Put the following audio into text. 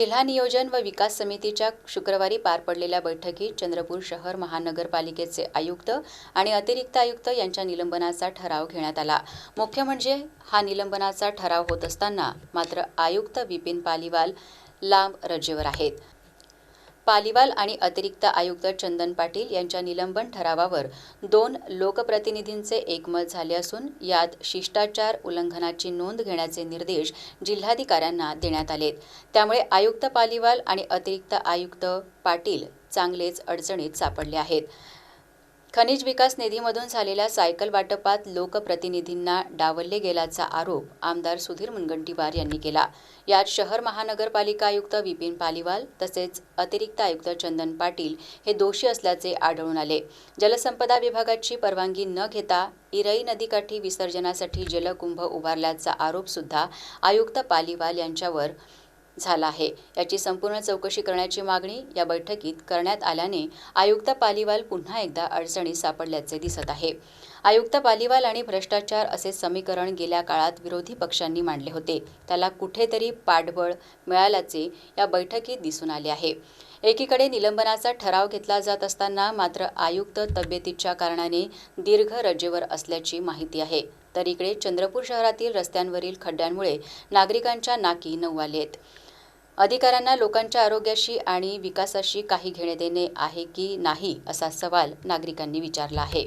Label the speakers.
Speaker 1: जिल्हा नियोजन व विकास समितीच्या शुक्रवारी पार पडलेल्या बैठकीत चंद्रपूर शहर महानगरपालिकेचे आयुक्त आणि अतिरिक्त आयुक्त यांच्या निलंबनाचा ठराव घेण्यात आला. मुख्य म्हणजे हा निलंबनाचा ठराव होत असताना मात्र आयुक्त विपिन पालिवाल लांब रजेवर आहेत. पालिवाल आणि अतिरिक्त आयुक्त चंदन पाटील यांच्या निलंबन ठरावावर दोन लोकप्रतिनिधींचे एकमत झाले असून यात शिष्टाचार उल्लंघनाची नोंद घेण्याचे निर्देश जिल्हाधिकाऱ्यांना देण्यात आलेत. त्यामुळे आयुक्त पालिवाल आणि अतिरिक्त आयुक्त पाटील चांगलेच अडचणीत सापडले आहेत. खनिज विकास निधीमधून झालेल्या सायकल वाटपात लोकप्रतिनिधींना डावलले गेल्याचा आरोप आमदार सुधीर मुनगंटीवार यांनी केला. यात शहर महानगरपालिका आयुक्त विपिन पालिवाल तसेच अतिरिक्त आयुक्त चंदन पाटील हे दोषी असल्याचे आढळून आले. जलसंपदा विभागाची परवानगी न घेता इरई नदीकाठी विसर्जनासाठी जलकुंभ उभारल्याचा आरोपसुद्धा आयुक्त पालिवाल यांच्यावर झाला आहे. याची संपूर्ण चौकशी करण्याची मागणी या बैठकीत करण्यात आल्याने आयुक्त पालिवाल पुन्हा एकदा अडचणीत सापडल्याचे दिसत आहे. आयुक्त पालिवाल आणि भ्रष्टाचार असे समीकरण गेल्या काळात विरोधी पक्षांनी मांडले होते. त्याला कुठेतरी पाठबळ मिळाल्याचे या बैठकीत दिसून आले आहे. एकीकडे निलंबनाचा ठराव घेतला जात असताना मात्र आयुक्त तब्येतीच्या कारणाने दीर्घ रजेवर असल्याची माहिती आहे. तर इकडे चंद्रपूर शहरातील रस्त्यांवरील खड्ड्यांमुळे नागरिकांच्या नाकी नऊ आले आहेत अधिकाऱ्यांना लोकांच्या आरोग्याशी आणि विकासाशी काही घेणे देणे आहे की नाही असा सवाल नागरिकांनी विचारला आहे.